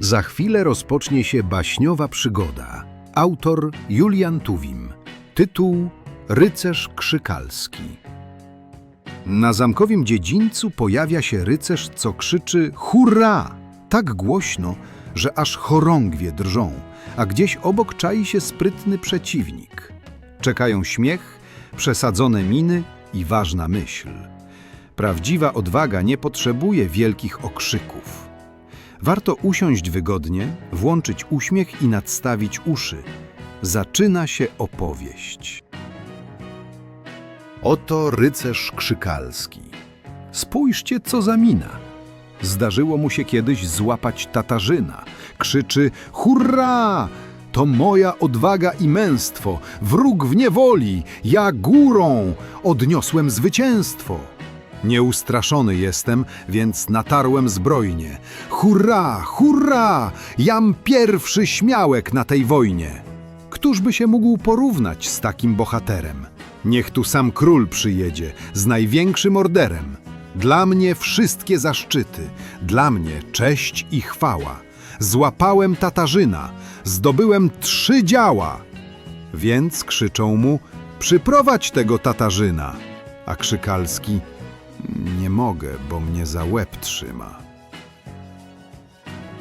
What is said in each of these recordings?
Za chwilę rozpocznie się baśniowa przygoda. Autor Julian Tuwim. Tytuł Rycerz Krzykalski. Na zamkowym dziedzińcu pojawia się rycerz, co krzyczy hurra! Tak głośno, że aż chorągwie drżą, a gdzieś obok czai się sprytny przeciwnik. Czekają śmiech, przesadzone miny i ważna myśl. Prawdziwa odwaga nie potrzebuje wielkich okrzyków. Warto usiąść wygodnie, włączyć uśmiech i nadstawić uszy. Zaczyna się opowieść. Oto rycerz krzykalski. Spójrzcie, co za mina. Zdarzyło mu się kiedyś złapać tatarzyna. Krzyczy: Hurra! To moja odwaga i męstwo, wróg w niewoli, ja górą odniosłem zwycięstwo. Nieustraszony jestem, więc natarłem zbrojnie. Hurra, hurra! Jam pierwszy śmiałek na tej wojnie. Któż by się mógł porównać z takim bohaterem? Niech tu sam król przyjedzie z największym orderem. Dla mnie wszystkie zaszczyty, dla mnie cześć i chwała. Złapałem Tatarzyna, zdobyłem trzy działa. Więc krzyczą mu, przyprowadź tego Tatarzyna. A Krzykalski, nie mogę, bo mnie za łeb trzyma.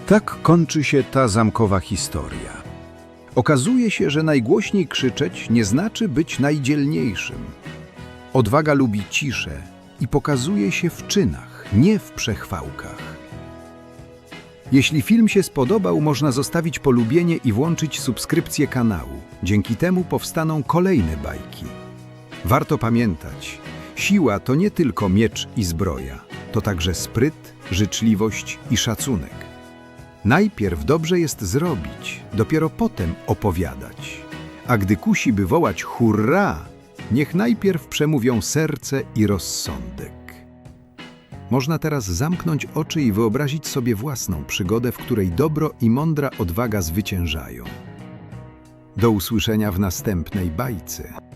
Tak kończy się ta zamkowa historia. Okazuje się, że najgłośniej krzyczeć nie znaczy być najdzielniejszym. Odwaga lubi ciszę i pokazuje się w czynach, nie w przechwałkach. Jeśli film się spodobał, można zostawić polubienie i włączyć subskrypcję kanału. Dzięki temu powstaną kolejne bajki. Warto pamiętać, siła to nie tylko miecz i zbroja, to także spryt, życzliwość i szacunek. Najpierw dobrze jest zrobić, dopiero potem opowiadać. A gdy kusi by wołać hurra, niech najpierw przemówią serce i rozsądek. Można teraz zamknąć oczy i wyobrazić sobie własną przygodę, w której dobro i mądra odwaga zwyciężają. Do usłyszenia w następnej bajce.